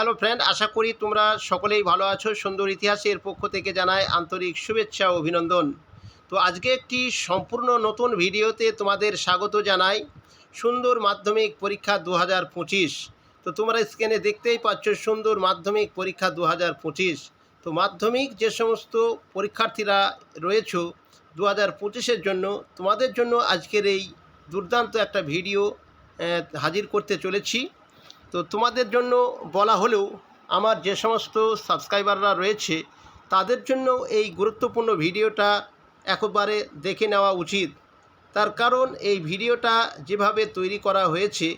Hello friend আশা করি তোমরা সকলেই ভালো আছো। সুন্দর ইতিহাসের পক্ষ থেকে জানাই আন্তরিক শুভেচ্ছা ও অভিনন্দন। তো আজকে একটি সম্পূর্ণ নতুন ভিডিওতে তোমাদের স্বাগত জানাই। সুন্দর মাধ্যমিক পরীক্ষা দু হাজার পঁচিশ। তো তোমরা স্ক্রিনে দেখতেই পাচ্ছ সুন্দর মাধ্যমিক পরীক্ষা দু হাজার পঁচিশ। তো মাধ্যমিক যে সমস্ত পরীক্ষার্থীরা রয়েছো দু হাজার পঁচিশের জন্য, তোমাদের জন্য আজকের এই দুর্দান্ত একটা ভিডিও হাজির করতে চলেছি। তো তোমাদের জন্য বলা হলেও আমার যে সমস্ত সাবস্ক্রাইবাররা রয়েছে, তাদের জন্য এই গুরুত্বপূর্ণ ভিডিওটা একবারে দেখে নেওয়া উচিত। তার কারণ এই ভিডিওটা যেভাবে তৈরি করা হয়েছে,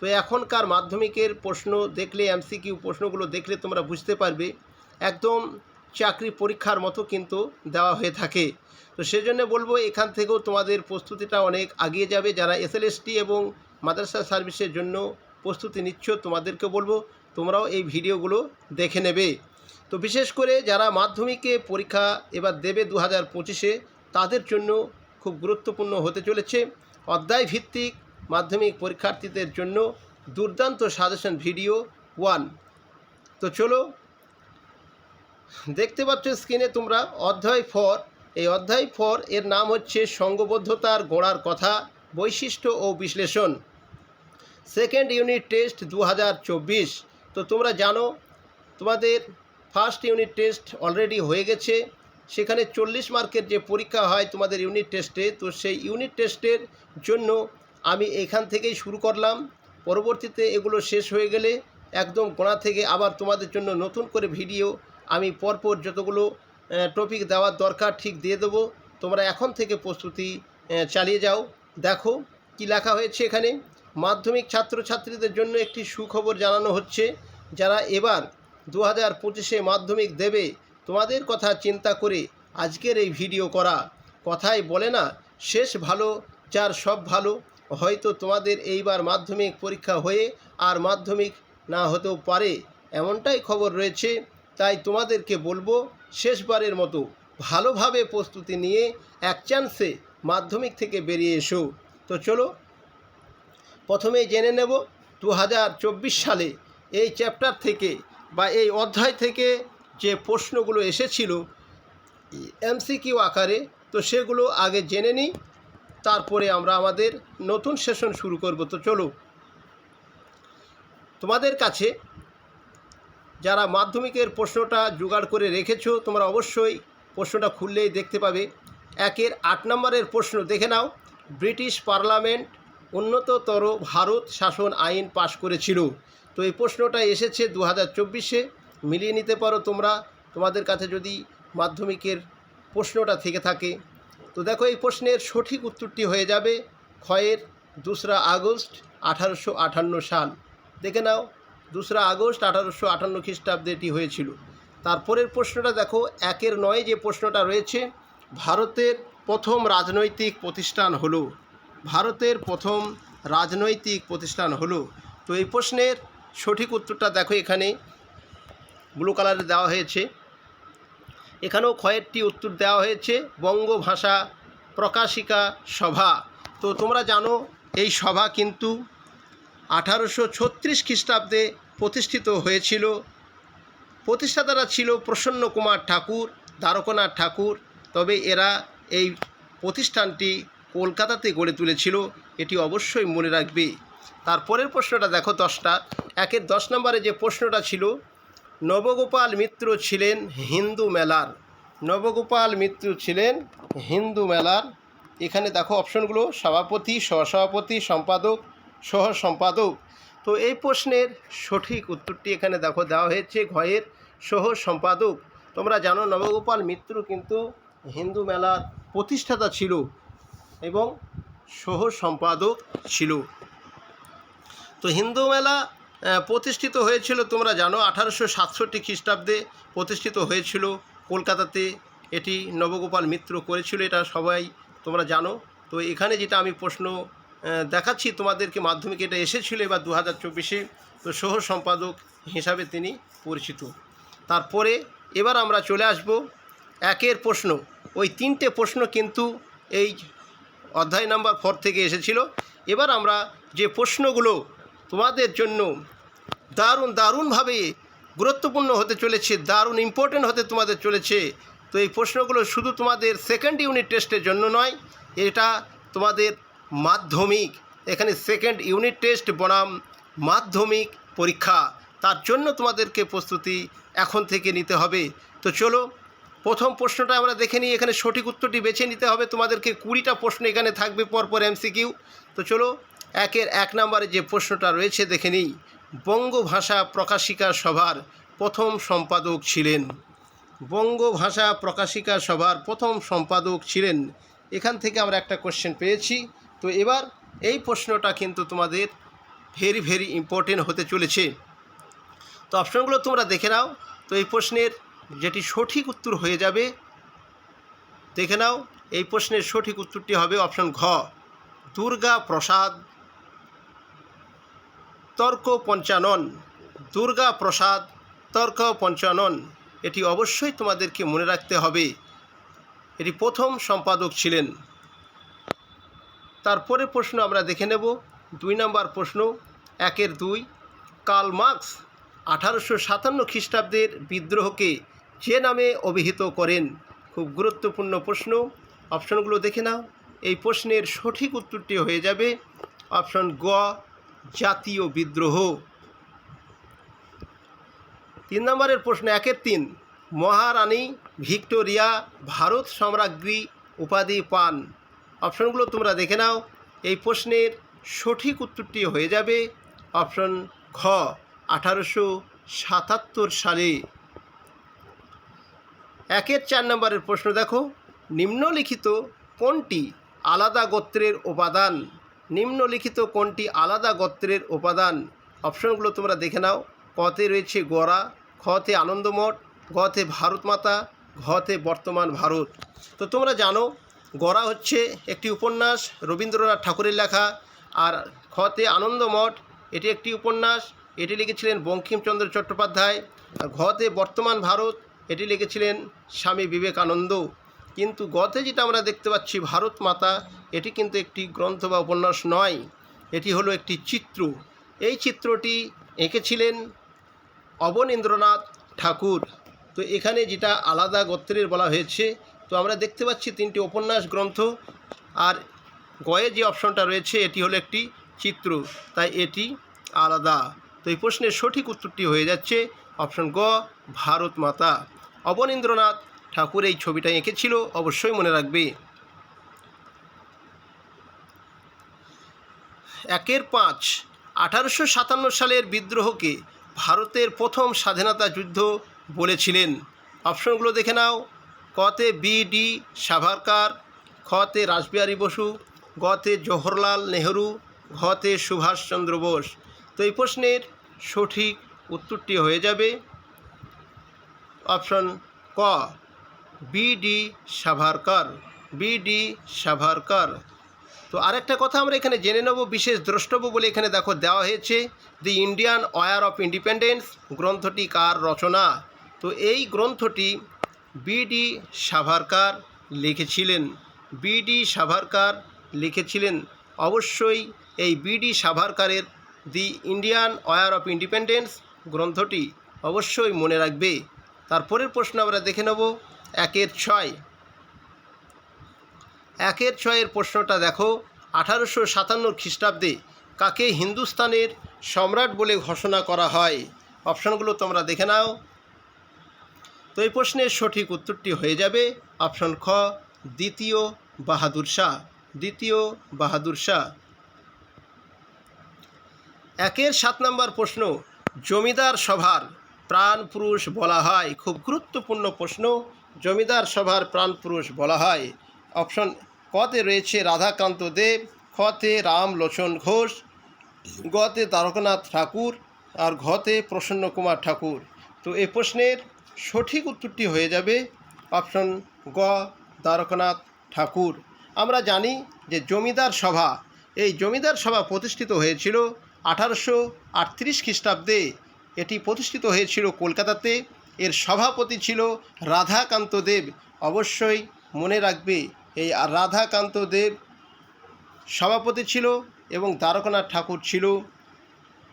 তো এখনকার মাধ্যমিকের প্রশ্ন দেখলে, এমসিকিউ প্রশ্নগুলো দেখলে তোমরা বুঝতে পারবে। একদম চাকরি পরীক্ষার মতো কিন্তু দেওয়া হয়ে থাকে। তো সেজন্য বলব এখান থেকেও তোমাদের প্রস্তুতিটা অনেক আগিয়ে যাবে। যারা এসএলএসটি এবং মাদ্রাসা সার্ভিসের জন্য প্রস্তুতি নিচ্ছ, তোমাদেরকে বলব, তোমরাও এই ভিডিওগুলো দেখে নেবে। তো বিশেষ করে যারা মাধ্যমিকে পরীক্ষা এবার দেবে দু হাজার পঁচিশে, তাদের জন্য খুব গুরুত্বপূর্ণ হতে চলেছে। অধ্যায় ভিত্তিক মাধ্যমিক পরীক্ষার্থীদের জন্য দুর্দান্ত সাজেশন ভিডিও ওয়ান তো চলো, দেখতে পাচ্ছ স্ক্রিনে তোমরা অধ্যায় ফর এই অধ্যায় ফর এর নাম হচ্ছে সঙ্গবদ্ধতার গোড়ার কথা, বৈশিষ্ট্য ও বিশ্লেষণ। সেকেন্ড ইউনিট টেস্ট দু হাজার চব্বিশ। তো তোমরা জানো, তোমাদের ফার্স্ট ইউনিট টেস্ট অলরেডি হয়ে গেছে। সেখানে চল্লিশ মার্কের যে পরীক্ষা হয় তোমাদের ইউনিট টেস্টে, তো সেই ইউনিট টেস্টের জন্য আমি এখান থেকেই শুরু করলাম। পরবর্তীতে এগুলো শেষ হয়ে গেলে একদম গোড়া থেকে আবার তোমাদের জন্য নতুন করে ভিডিও আমি পরপর যতগুলো টপিক দেওয়ার দরকার ঠিক দিয়ে দেবো। তোমরা এখন থেকে প্রস্তুতি চালিয়ে যাও। দেখো কি লেখা হয়েছে এখানে। মাধ্যমিক ছাত্রছাত্রীদের জন্য একটি সুখবর জানানো হচ্ছে, যারা এবার দু হাজার পঁচিশে মাধ্যমিক দেবে, তোমাদের কথা চিন্তা করে আজকের এই ভিডিও করা। কথাই বলে না, শেষ ভালো, যার সব ভালো, হয়তো তোমাদের এইবার মাধ্যমিক পরীক্ষা হয়ে আর মাধ্যমিক না হতেও পারে, এমনটাই খবর রয়েছে। তাই তোমাদেরকে বলব, শেষবারের মতো ভালোভাবে প্রস্তুতি নিয়ে এক চান্সে মাধ্যমিক থেকে বেরিয়ে এসো। তো চলো প্রথমে জেনে নেব দু হাজার চব্বিশ সালে এই চ্যাপ্টার থেকে বা এই অধ্যায় থেকে যে প্রশ্নগুলো এসেছিল এমসিকিউ আকারে, তো সেগুলো আগে জেনে নিই, তারপরে আমরা আমাদের নতুন সেশন শুরু করব। তো চলো, তোমাদের কাছে যারা মাধ্যমিকের প্রশ্নটা জোগাড় করে রেখেছো, তোমরা অবশ্যই প্রশ্নটা খুললেই দেখতে পাবে। একের আট নম্বরের প্রশ্ন দেখে নাও। ব্রিটিশ পার্লামেন্ট উন্নততর ভারত শাসন আইন পাশ করেছিল। তো এই প্রশ্নটা এসেছে দু হাজার চব্বিশে। মিলিয়ে নিতে পারো তোমরা। তোমাদের কাছে যদি মাধ্যমিকের প্রশ্নটা থেকে থাকে। তো দেখো এই প্রশ্নের সঠিক উত্তরটি হয়ে যাবে ক্ষয়ের দোসরা আগস্ট আঠারোশো আটান্ন সাল। দেখে নাও, দোসরা আগস্ট আঠারোশো আটান্ন খ্রিস্টাব্দে এটি হয়েছিল। তারপরের প্রশ্নটা দেখো, একের নয় যে প্রশ্নটা রয়েছে, ভারতের প্রথম রাজনৈতিক প্রতিষ্ঠান হলো। ভারতের প্রথম রাজনৈতিক প্রতিষ্ঠান হলো। তো এই প্রশ্নের সঠিক উত্তরটা দেখো এখানে। ব্লু কালারে দেওয়া হয়েছে। এখানেও কয়েকটি উত্তর দেওয়া হয়েছে। বঙ্গভাষা প্রকাশিকা সভা। তো তোমরা জানো এই সভা কিন্তু আঠারোশো ছত্রিশ খ্রিস্টাব্দে প্রতিষ্ঠিত হয়েছিল। প্রতিষ্ঠাতারা ছিল প্রসন্ন কুমার ঠাকুর, দ্বারকনাথ ঠাকুর। তবে এরা এই প্রতিষ্ঠানটি কলকাতাতে গড়ে তুলেছিল, এটি অবশ্যই মনে রাখবে। তারপরের প্রশ্নটা দেখো দশটা। একের দশ নম্বরে যে প্রশ্নটা ছিল, নবগোপাল মিত্র ছিলেন হিন্দু মেলার। নবগোপাল মিত্র ছিলেন হিন্দু মেলার। এখানে দেখো অপশনগুলো, সভাপতি, সহসভাপতি, সম্পাদক সহ সম্পাদক তো এই প্রশ্নের সঠিক উত্তরটি এখানে দেখো দেওয়া হয়েছে, ঘয়ের সহ সম্পাদক তোমরা জানো নবগোপাল মিত্র কিন্তু হিন্দু মেলার প্রতিষ্ঠাতা ছিল। এবং সহ সম্পাদক ছিল। তো হিন্দু মেলা প্রতিষ্ঠিত হয়েছিল, তোমরা জানো, আঠারোশো সাতষট্টি খ্রিস্টাব্দে প্রতিষ্ঠিত হয়েছিল। কলকাতাতে এটি নবগোপাল মিত্র করেছিল, এটা সবাই তোমরা জানো। তো এখানে যেটা আমি প্রশ্ন দেখাচ্ছি, তোমাদেরকে মাধ্যমিক এটা এসেছিল এবার দু হাজার চব্বিশে। তো সহ সম্পাদক হিসাবে তিনি পরিচিত। তারপরে এবার আমরা চলে আসব, একের প্রশ্ন। ওই তিনটে প্রশ্ন কিন্তু এই অধ্যায় নাম্বার ফোর থেকে এসেছিল। এবার আমরা যে প্রশ্নগুলো তোমাদের জন্য দারুণ দারুণভাবে গুরুত্বপূর্ণ হতে চলেছে, দারুণ ইম্পর্টেন্ট হতে তোমাদের চলেছে, তো এই প্রশ্নগুলো শুধু তোমাদের সেকেন্ড ইউনিট টেস্টের জন্য নয়, এটা তোমাদের মাধ্যমিক, এখানে সেকেন্ড ইউনিট টেস্ট বনাম মাধ্যমিক পরীক্ষা, তার জন্য তোমাদেরকে প্রস্তুতি এখন থেকে নিতে হবে। তো চলো প্রথম প্রশ্নটা আমরা দেখে নিই, এখানে সঠিক উত্তরটি বেছে নিতে হবে। তোমাদেরকে কুড়িটা প্রশ্ন এখানে থাকবে পরপর এমসিকিউ তো চলো, একের এক নম্বরে যে প্রশ্নটা রয়েছে দেখে নিই। বঙ্গভাষা প্রকাশিকা সভার প্রথম সম্পাদক ছিলেন। বঙ্গভাষা প্রকাশিকা সভার প্রথম সম্পাদক ছিলেন। এখান থেকে আমরা একটা কোশ্চেন পেয়েছি। তো এবার এই প্রশ্নটা কিন্তু তোমাদের ভেরি ভেরি ইম্পর্টেন্ট হতে চলেছে। তো অপশনগুলো তোমরা দেখে নাও। তো এই প্রশ্নের যেটি সঠিক উত্তর হয়ে যাবে, দেখে নাও, এই প্রশ্নের সঠিক উত্তরটি হবে অপশন ঘ, দুর্গা প্রসাদ, তর্ক পঞ্চানন, দুর্গা প্রসাদ, তর্ক পঞ্চানন, এটি অবশ্যই তোমাদেরকে মনে রাখতে হবে। এটি প্রথম সম্পাদক ছিলেন। তারপরে প্রশ্ন আমরা দেখে নেব, দুই নম্বর প্রশ্ন, একের দুই, কার্ল মার্কস আঠারোশো সাতান্ন খ্রিস্টাব্দের বিদ্রোহকে যে নামে অভিহিত করেন, খুব গুরুত্বপূর্ণ প্রশ্ন। অপশনগুলো দেখে নাও। এই প্রশ্নের সঠিক উত্তরটি হয়ে যাবে অপশন গ, জাতীয় বিদ্রোহ। তিন নম্বরের প্রশ্ন একের তিন, মহারানী ভিক্টোরিয়া ভারত সম্রাজ্ঞী উপাধি পান। অপশনগুলো তোমরা দেখে নাও। এই প্রশ্নের সঠিক উত্তরটি হয়ে যাবে অপশন ঘ, আঠারোশো সাতাত্তর সালে। একের চার নম্বরের প্রশ্ন দেখো। নিম্নলিখিত কোনটি আলাদা গোত্রের উপাদান? নিম্নলিখিত কোনটি আলাদা গোত্রের উপাদান? অপশনগুলো তোমরা দেখে নাও। কতে রয়েছে গড়া, খতে আনন্দমঠ, গতে ভারত মাতা ঘতে বর্তমান ভারত। তো তোমরা জানো, গড়া হচ্ছে একটি উপন্যাস, রবীন্দ্রনাথ ঠাকুরের লেখা, আর খতে আনন্দমঠ, এটি একটি উপন্যাস। এটি লিখেছিলেন বঙ্কিমচন্দ্র চট্টোপাধ্যায়। আর ঘতে বর্তমান ভারত এটি লিখেছিলেন স্বামী বিবেকানন্দ। কিন্তু গতে যেটা আমরা দেখতে পাচ্ছি, ভারত মাতা, এটি কিন্তু একটি গ্রন্থ বা উপন্যাস নয়। এটি হলো একটি চিত্র। এই চিত্রটি এঁকেছিলেন অবনীন্দ্রনাথ ঠাকুর। তো এখানে যেটা আলাদা গোত্রের বলা হয়েছে, তো আমরা দেখতে পাচ্ছি তিনটি উপন্যাস, গ্রন্থ, আর গয়ে যে অপশনটা রয়েছে, এটি হলো একটি চিত্র। তাই এটি আলাদা। তো এই প্রশ্নের সঠিক উত্তরটি হয়ে যাচ্ছে অপশন গ, ভারত মাতা। অবনীন্দ্রনাথ ঠাকুর এই ছবিটা এঁকেছিল, অবশ্যই মনে রাখবে। একের পাঁচ, আঠারোশো সাতান্ন সালের বিদ্রোহকে ভারতের প্রথম স্বাধীনতা যুদ্ধ বলেছিলেন। অপশনগুলো দেখে নাও। কতে বি ডি সাভারকার, খতে রাসবিহারী বসু, গতে জওহরলাল নেহরু, ঘতে সুভাষচন্দ্র বোস। তো এই প্রশ্নের সঠিক উত্তরটি হয়ে যাবে। অপশন ক। বিডি সাভারকর বিডি সাভারকর তো আরেকটা কথা আমরা এখানে জেনে নেব, বিশেষ দ্রষ্টব্য বলে এখানে দেখো দেওয়া হয়েছে the Indian war of independence গ্রন্থটি কার রচনা? তো এই গ্রন্থটি বিডি সাভারকার লিখেছিলেন। বিডি সাভারকার লিখেছিলেন। অবশ্যই এই V D সাভারকারের the Indian war of independence গ্রন্থটি অবশ্যই মনে রাখবে। তারপরের প্রশ্ন আমরা দেখে নেব। একের ছয়। একের ছয়ের প্রশ্নটা দেখো। আঠারোশো সাতান্ন খ্রিস্টাব্দে কাকে হিন্দুস্তানের সম্রাট বলে ঘোষণা করা হয়? অপশনগুলো তোমরা দেখে নাও। তো এই প্রশ্নের সঠিক উত্তরটি হয়ে যাবে অপশন খ, দ্বিতীয় বাহাদুর শাহ। দ্বিতীয় বাহাদুর শাহ। একের সাত নম্বর প্রশ্ন, জমিদার সভার প্রাণ পুরুষ বলা হয়। খুব গুরুত্বপূর্ণ প্রশ্ন। জমিদার সভার প্রাণ পুরুষ বলা হয়। অপশন কতে রয়েছে রাধাকান্ত দেব, খতে রামলোচন ঘোষ, গতে তারকনাথ ঠাকুর আর ঘতে প্রসন্ন কুমার ঠাকুর। তো এই প্রশ্নের সঠিক উত্তরটি হয়ে যাবে অপশন গ, দ্বারকনাথ ঠাকুর। আমরা জানি যে জমিদার সভা, এই জমিদার সভা প্রতিষ্ঠিত হয়েছিল আঠারোশো আটত্রিশ খ্রিস্টাব্দে। এটি প্রতিষ্ঠিত হয়েছিল কলকাতাতে। এর সভাপতি ছিল রাধাকান্ত দেব। অবশ্যই মনে রাখবে, এই রাধাকান্ত দেব সভাপতি ছিল এবং দ্বারকনাথ ঠাকুর ছিল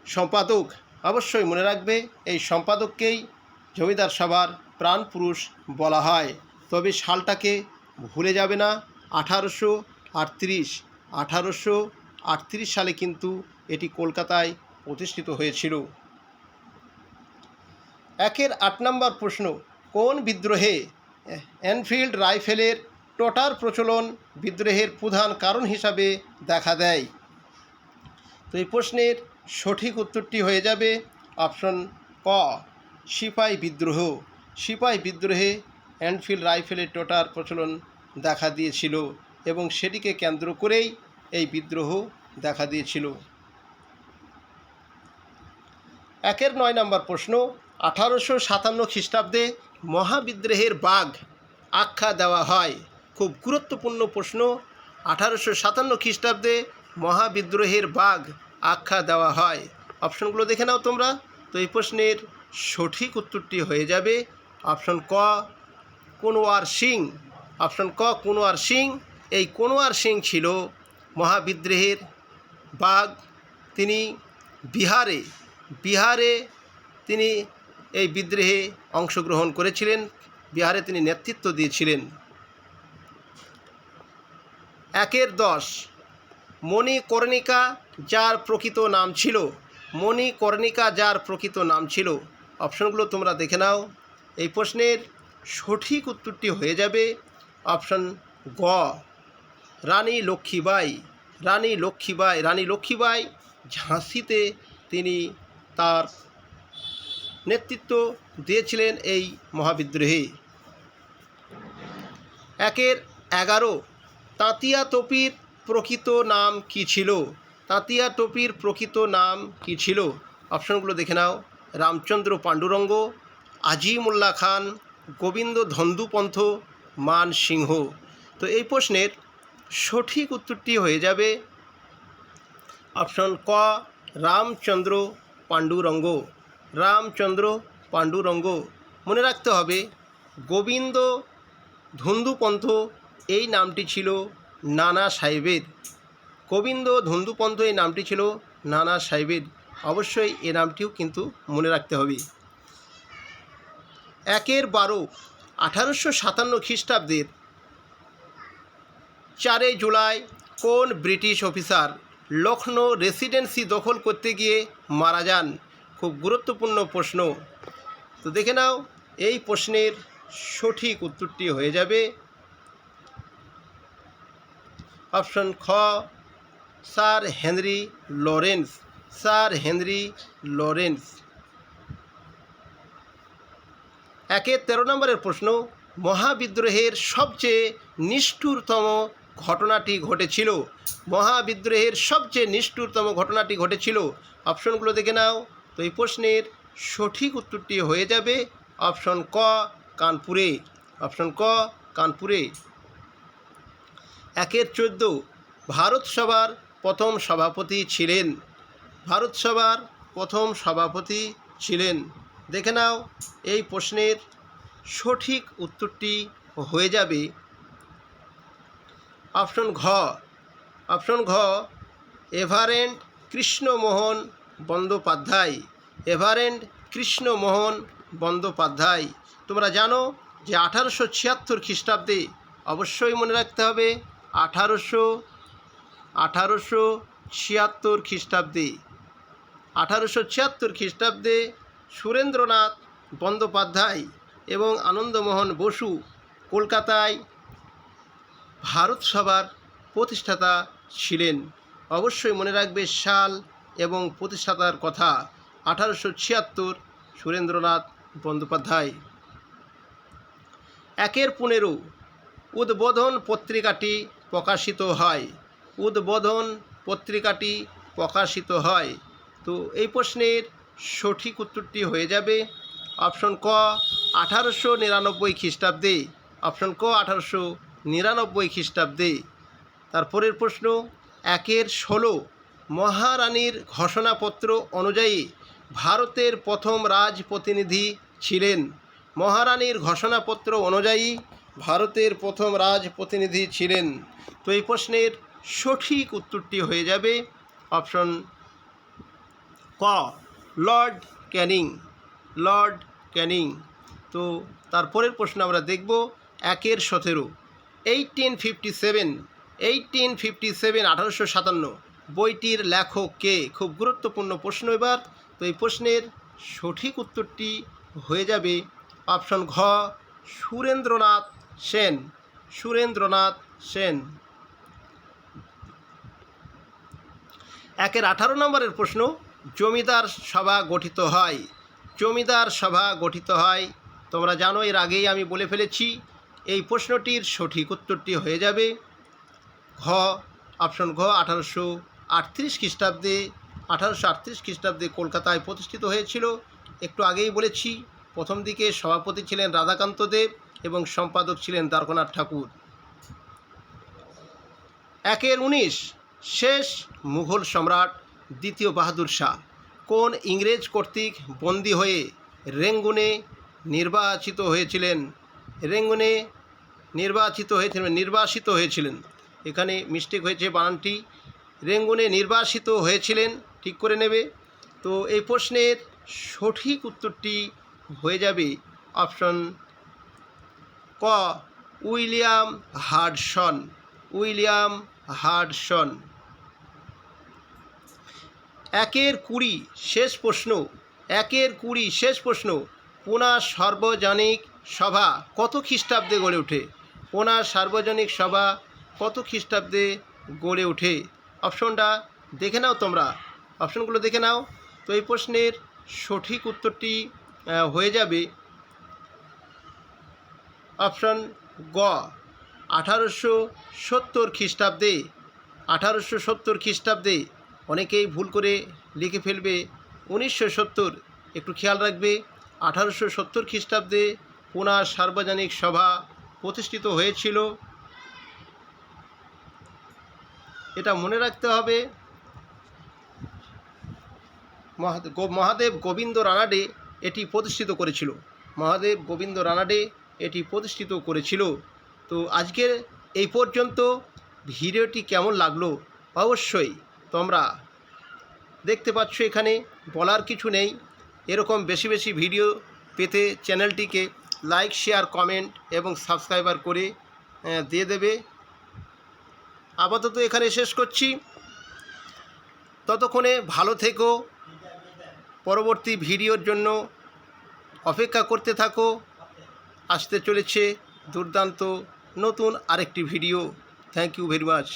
সম্পাদক। অবশ্যই মনে রাখবে, এই সম্পাদককেই জমিদার সভার প্রাণপুরুষ বলা হয়। তবে সালটাকে ভুলে যাবে না, আঠারোশো আটত্রিশ। আঠারোশো আটত্রিশ সালে কিন্তু এটি কলকাতায় প্রতিষ্ঠিত হয়েছিল। একের আট নম্বর প্রশ্ন, কোন বিদ্রোহে এনফিল্ড রাইফেলের টোটার প্রচলন বিদ্রোহের প্রধান কারণ হিসাবে দেখা দেয়? তো এই প্রশ্নের সঠিক উত্তরটি হয়ে যাবে অপশন ক, সিপাই বিদ্রোহ। সিপাই বিদ্রোহে এনফিল্ড রাইফেলের টোটার প্রচলন দেখা দিয়েছিল এবং সেটিকে কেন্দ্র করেই এই বিদ্রোহ দেখা দিয়েছিল। একের নয় নম্বর প্রশ্ন আঠারোশো সাতান্ন খ্রিস্টাব্দে মহাবিদ্রোহের বাঘ আখ্যা দেওয়া হয়। খুব গুরুত্বপূর্ণ প্রশ্ন, আঠারোশো সাতান্ন খ্রিস্টাব্দে মহাবিদ্রোহের বাঘ আখ্যা দেওয়া হয়। অপশনগুলো দেখে নাও তোমরা। তো এই প্রশ্নের সঠিক উত্তরটি হয়ে যাবে অপশন ক কুনওয়ার সিং। অপশন ক কুনওয়ার সিং। এই কুনওয়ার সিং ছিল মহাবিদ্রোহের বাঘ। তিনি বিহারে বিহারে তিনি এই বিদ্রোহে অংশগ্রহণ করেছিলেন। বিহারে তিনি নেতৃত্ব দিয়েছিলেন। একের দশ। মণিকর্ণিকা যার প্রকৃত নাম ছিল, মণিকর্ণিকা যার প্রকৃত নাম ছিল, অপশনগুলো তোমরা দেখে নাও। এই প্রশ্নের সঠিক উত্তরটি হয়ে যাবে অপশন গ। রানী লক্ষ্মীবাই রানী লক্ষ্মীবাই রানী লক্ষ্মীবাই ঝাঁসিতে তিনি তার নেতৃত্ব দিয়েছিলেন এই মহাবিদ্রোহে। একের এগারো, তাঁতিয়া তোপির প্রকৃত নাম কি ছিল? তাঁতিয়া টোপির প্রকৃত নাম কি ছিল? অপশনগুলো দেখে নাও। রামচন্দ্র পাণ্ডুরঙ্গ আজিমুল্লাহ খান, গোবিন্দ ধন্দুপন্থ, মান সিংহ। তো এই প্রশ্নের সঠিক উত্তরটি হয়ে যাবে অপশন ক, রামচন্দ্র পাণ্ডুরঙ্গ। রামচন্দ্র পাণ্ডুরঙ্গ। মনে রাখতে হবে, গোবিন্দ ধন্দুপন্থ, এই নামটি ছিল নানা সাহেবের। গোবিন্দ ধন্দুপন্থ, এই নামটি ছিল নানা সাহেবের। অবশ্যই এ নামটিও কিন্তু মনে রাখতে হবে। একের বারো, আঠারোশো সাতান্ন খ্রিস্টাব্দের চারই জুলাই কোন ব্রিটিশ অফিসার লখনৌ রেসিডেন্সি দখল করতে গিয়ে মারা যান? খুব গুরুত্বপূর্ণ প্রশ্ন। তো দেখে নাও, এই প্রশ্নের সঠিক উত্তরটি হয়ে যাবে। অপশন খ, sir Henry Lawrence, sir Henry Lawrence. একের তেরো নম্বরের প্রশ্ন, মহাবিদ্রোহের সবচেয়ে নিষ্ঠুরতম ঘটনাটি ঘটেছিল? মহাবিদ্রোহের সবচেয়ে নিষ্ঠুরতম ঘটনাটি ঘটেছিল? অপশনগুলো দেখে নাও। তো এই প্রশ্নের সঠিক উত্তরটি হয়ে যাবে অপশন ক, কানপুরে। অপশন ক, কানপুরে। একের চোদ্দ, ভারত সভার প্রথম সভাপতি ছিলেন। ভারত সভার প্রথম সভাপতি ছিলেন। দেখে নাও, এই প্রশ্নের সঠিক উত্তরটি হয়ে যাবে। অপশন ঘ অপশন ঘ, এভারেন্ট কৃষ্ণমোহন বন্দ্যোপাধ্যায় এভারেন্ট কৃষ্ণমোহন বন্দ্যোপাধ্যায়। তোমরা জানো যে আঠারোশো ছিয়াত্তর খ্রিস্টাব্দে অবশ্যই মনে রাখতে হবে আঠারোশো আঠারোশো ছিয়াত্তর খ্রিস্টাব্দে। আঠারোশো ছিয়াত্তর খ্রিস্টাব্দে সুরেন্দ্রনাথ বন্দ্যোপাধ্যায় এবং আনন্দমোহন বসু কলকাতায় ভারত সভার প্রতিষ্ঠাতা ছিলেন। অবশ্যই মনে রাখবে সাল এবং প্রতিষ্ঠাতার কথা আঠারোশো ছিয়াত্তর সুরেন্দ্রনাথ বন্দ্যোপাধ্যায়। একের পনেরো উদ্বোধন পত্রিকাটি প্রকাশিত হয়। উদ্বোধন পত্রিকাটি প্রকাশিত হয়। তো এই প্রশ্নের সঠিক উত্তরটি হয়ে যাবে অপশন ক, আঠারোশো নিরানব্বই খ্রিস্টাব্দে। অপশন ক, আঠারোশো নিরানব্বই খ্রিস্টাব্দে। তারপরের প্রশ্ন, একের ষোলো মহারানীর ঘোষণাপত্র অনুযায়ী ভারতের প্রথম রাজ প্রতিনিধি ছিলেন। মহারানীর ঘোষণাপত্র অনুযায়ী ভারতের প্রথম রাজ প্রতিনিধি ছিলেন। তো এই প্রশ্নের সঠিক উত্তরটি হয়ে যাবে অপশন ক, লর্ড ক্যানিং। লর্ড ক্যানিং। তো তারপরের প্রশ্ন আমরা দেখব একের সতেরো। Eighteen fifty seven eighteen fifty seven আঠারোশো সাতান্ন। বইটির লেখক কে? খুব গুরুত্বপূর্ণ প্রশ্ন এবার। তো এই প্রশ্নের সঠিক উত্তরটি হয়ে যাবে অপশন ঘ, সুরেন্দ্রনাথ সেন। সুরেন্দ্রনাথ সেন। একের আঠারো নম্বরের প্রশ্ন, জমিদার সভা গঠিত হয়। জমিদার সভা গঠিত হয়। তোমরা জানো, এর আগেই আমি বলে ফেলেছি, এই প্রশ্নটির সঠিক উত্তরটি হয়ে যাবে ঘ, অপশন ঘ, আঠারোশো আটত্রিশ খ্রিস্টাব্দে, আঠারোশো আটত্রিশ খ্রিস্টাব্দে কলকাতায় প্রতিষ্ঠিত হয়েছিল। একটু আগেই বলেছি, প্রথম দিকে সভাপতি ছিলেন রাধাকান্ত দেব এবং সম্পাদক ছিলেন দ্বারকনাথ ঠাকুর। একের উনিশ, শেষ মুঘল সম্রাট দ্বিতীয় বাহাদুর শাহ। কোন ইংরেজ কর্তৃক বন্দী হয়ে রেঙ্গুনে নির্বাচিত হয়েছিলেন? রেঙ্গুনে নির্বাচিত হয়েছিলেন, নির্বাসিত হয়েছিলেন। এখানে মিস্টেক হয়েছে বানানটি। রেঙ্গুনে নির্বাসিত হয়েছিলেন, ঠিক করে নেবে। তো এই প্রশ্নের সঠিক উত্তরটি হয়ে যাবে অপশন ক, উইলিয়াম হার্ডসন উইলিয়াম হার্ডসন একের কুড়ি, শেষ প্রশ্ন। একের কুড়ি, শেষ প্রশ্ন। পুনা সার্বজনিক সভা কত খ্রিস্টাব্দে গড়ে ওঠে? পুনা সার্বজনিক সভা কত খ্রিস্টাব্দে গড়ে ওঠে? অপশনটা দেখে নাও তোমরা। অপশনগুলো দেখে নাও। তো এই প্রশ্নের সঠিক উত্তরটি হয়ে যাবে অপশন গ, আঠারোশো সত্তর খ্রিস্টাব্দে। আঠারোশো সত্তর খ্রিস্টাব্দে অনেকেই ভুল করে লিখে ফেলবে। উনিশশো সত্তর, একটু খেয়াল রাখবে। আঠারোশো সত্তর খ্রিস্টাব্দে পুনা সার্বজনিক সভা প্রতিষ্ঠিত হয়েছিল। এটা মনে রাখতে হবে। মহাদেব গোবিন্দ রানাডে এটি প্রতিষ্ঠিত করেছিল। মহাদেব গোবিন্দ রানাডে এটি প্রতিষ্ঠিত করেছিল। তো আজকের এই পর্যন্ত ভিডিওটি কেমন লাগল? অবশ্যই তোমরা দেখতে পাচ্ছ এখানে, বলার কিছু নেই। এরকম বেশি বেশি ভিডিও পেতে চ্যানেলটিকে লাইক, শেয়ার, কমেন্ট এবং সাবস্ক্রাইবার করে দিয়ে দেবে। আপাতত এখানে শেষ করছি। ততক্ষণে ভালো থেকো। পরবর্তী ভিডিওর জন্য অপেক্ষা করতে থাকো। আসতে চলেছে দুর্দান্ত নতুন আরেকটি video. Thank you very much